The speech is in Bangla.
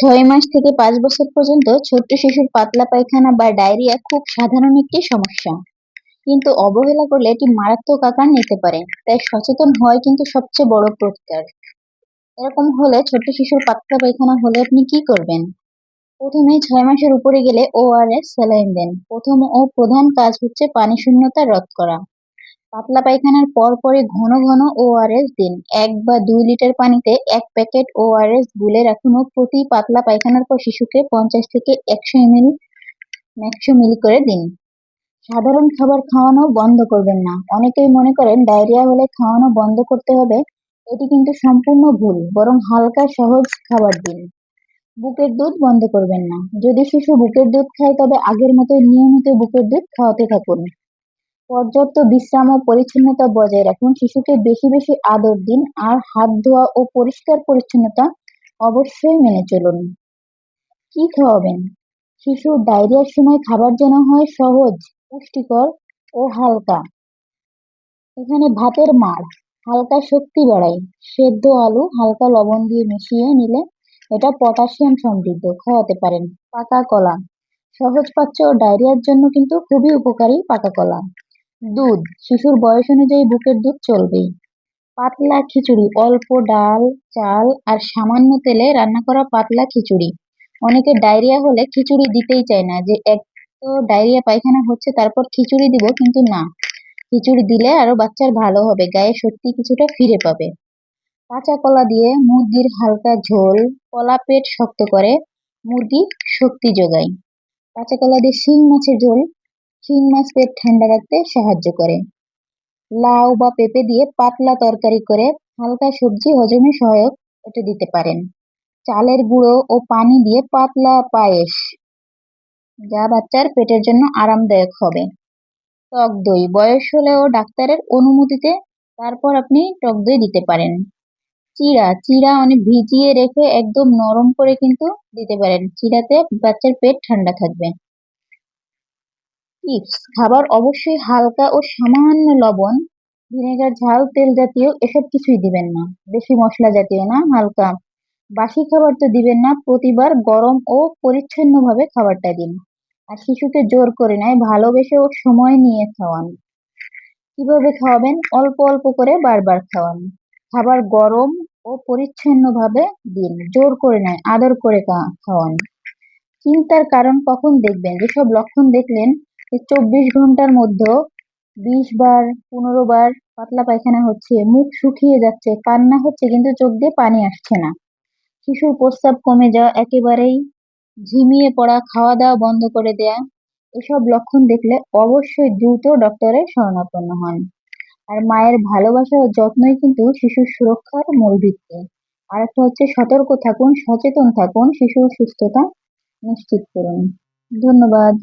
ছয় মাস থেকে পাঁচ বছর পর্যন্ত ছোট্ট শিশুর পাতলা পায়খানা বা ডায়রিয়া খুব সাধারণ একটি সমস্যা। কিন্তু অবহেলা করলে এটি মারাত্মক আকার নিতে পারে, তাই সচেতন হয় কিন্তু সবচেয়ে বড় প্রতিকার এরকম হলে ছোট্ট শিশুর পাতলা পায়খানা হলে আপনি কি করবেন? প্রথমে ছয় মাসের উপরে গেলে ওআরএস স্যালাইন দেন। প্রথম ও প্রধান কাজ হচ্ছে পানি শূন্যতা রোধ করা। পাতলা পায়খানার পর পরে ঘন ঘন ওআরএস দিন। এক বা দুই লিটার পানিতে এক প্যাকেট ওআরএস গুলে রাখুন ও প্রতি পাতলা পায়খানার পর শিশুকে পঞ্চাশ থেকে একশো এমএল একশো মিলি করে দিন। সাধারণ খাবার খাওয়ানো বন্ধ করবেন না। অনেকেই মনে করেন ডায়রিয়া হলে খাওয়ানো বন্ধ করতে হবে। এটি কিন্তু সম্পূর্ণ ভুল, বরং হালকা, সহজ খাবার দিন। বুকের দুধ বন্ধ করবেন না। যদি শিশু বুকের দুধ খায়, তবে আগের মতো নিয়মিত বুকের দুধ খাওয়াতে থাকুন। পর্যাপ্ত বিশ্রাম ও পরিচ্ছন্নতা বজায় রাখুন। শিশুকে বেশি বেশি আদর দিন আর হাত ধোয়া ও পরিষ্কার পরিচ্ছন্নতা অবশ্যই মেনে চলুন। কি খাওয়াবেন? শিশুর ডায়রিয়ার সময় খাবার যেন হয় সহজ, পুষ্টিকর ও হালকা। এখানে ভাতের মার, হালকা শক্তি বাড়ায় সেদ্ধ আলু, হালকা লবণ দিয়ে মিশিয়ে নিলে এটা পটাশিয়াম সমৃদ্ধ, খাওয়াতে পারেন। পাকা কলা, সহজ পাচ্য ও ডায়রিয়ার জন্য কিন্তু খুবই উপকারী পাকা কলা। দুধ। শিশুর বয়স অনুযায়ী বুকের দুধ চলবেই। পাতলা খিচুড়ি, অল্প ডাল, চাল আর সামান্য তেলে রান্না করা পাতলা খিচুড়ি। অনেকে ডায়রিয়া হলে খিচুড়ি দিতেই চায় না যে এক তো ডায়রিয়া পায়খানা হচ্ছে, তারপর খিচুড়ি দিব কিন্তু না। খিচুড়ি দিলে আরও বাচ্চার ভালো হবে, গায়ে শক্তি কিছুটা ফিরে পাবে। কাঁচা কলা দিয়ে মুরগির হালকা ঝোল, কলা পেট শক্ত করে, মুরগি শক্তি যোগায়। কাঁচা কলা দিয়ে শিং মাছের ঝোল শিং মাছ পেট ঠান্ডা রাখতে সাহায্য করে। লাউ বা পেঁপে দিয়ে পাতলা তরকারি করে হালকা সবজি হজমে সহায়ক এটা দিতে পারেন। চালের গুঁড়ো ও পানি দিয়ে পাতলা পায়েস, যা বাচ্চার পেটের জন্য আরামদায়ক হবে। টক দই বয়স হলেও ডাক্তারের অনুমতিতে তারপর আপনি টক দই দিতে পারেন। চিড়া চিড়া অনেক ভিজিয়ে রেখে একদম নরম করে কিন্তু দিতে পারেন। চিড়াতে বাচ্চার পেট ঠান্ডা থাকবে। টিপস খাবার অবশ্যই হালকা ও সামান্য লবণ, ভিনেগার, ঝাল, তেল জাতীয় এসব কিছুই দিবেন না। বেশি মশলা জাতীয় না, হালকা। বাসি খাবার তো দিবেন না, প্রতিবার গরম ও পরিচ্ছন্নভাবে খাবারটা দিন। আর শিশুকে জোর করে নেয়, ভালোবেসে ও সময় নিয়ে খাওয়ান। কীভাবে খাওয়াবেন? অল্প অল্প করে বারবার খাওয়ান। খাবার গরম ও পরিচ্ছন্নভাবে দিন। জোর করে নয়, আদর করে খাওয়ান। চিন্তার কারণ কখন দেখবেন? যেসব লক্ষণ দেখলেন চব্বিশ ঘণ্টার মধ্যে বিশ বার, পনেরো বার পাতলা পায়খানা হচ্ছে, মুখ শুকিয়ে যাচ্ছে, কান্না হচ্ছে, কিন্তু চোখ দিয়ে পানি আসছে না। শিশুর প্রস্রাব কমে যাওয়া, একেবারেই ঝিমিয়ে পড়া খাওয়া দাওয়া বন্ধ করে দেয়া, এসব লক্ষণ দেখলে অবশ্যই দ্রুত ডক্টরের শরণাপন্ন হন। আর মায়ের ভালোবাসা ও যত্নই কিন্তু শিশুর সুরক্ষার মূল ভিত্তি। আর একটা হচ্ছে সতর্ক থাকুন, সচেতন থাকুন, শিশুর সুস্থতা নিশ্চিত করুন। ধন্যবাদ।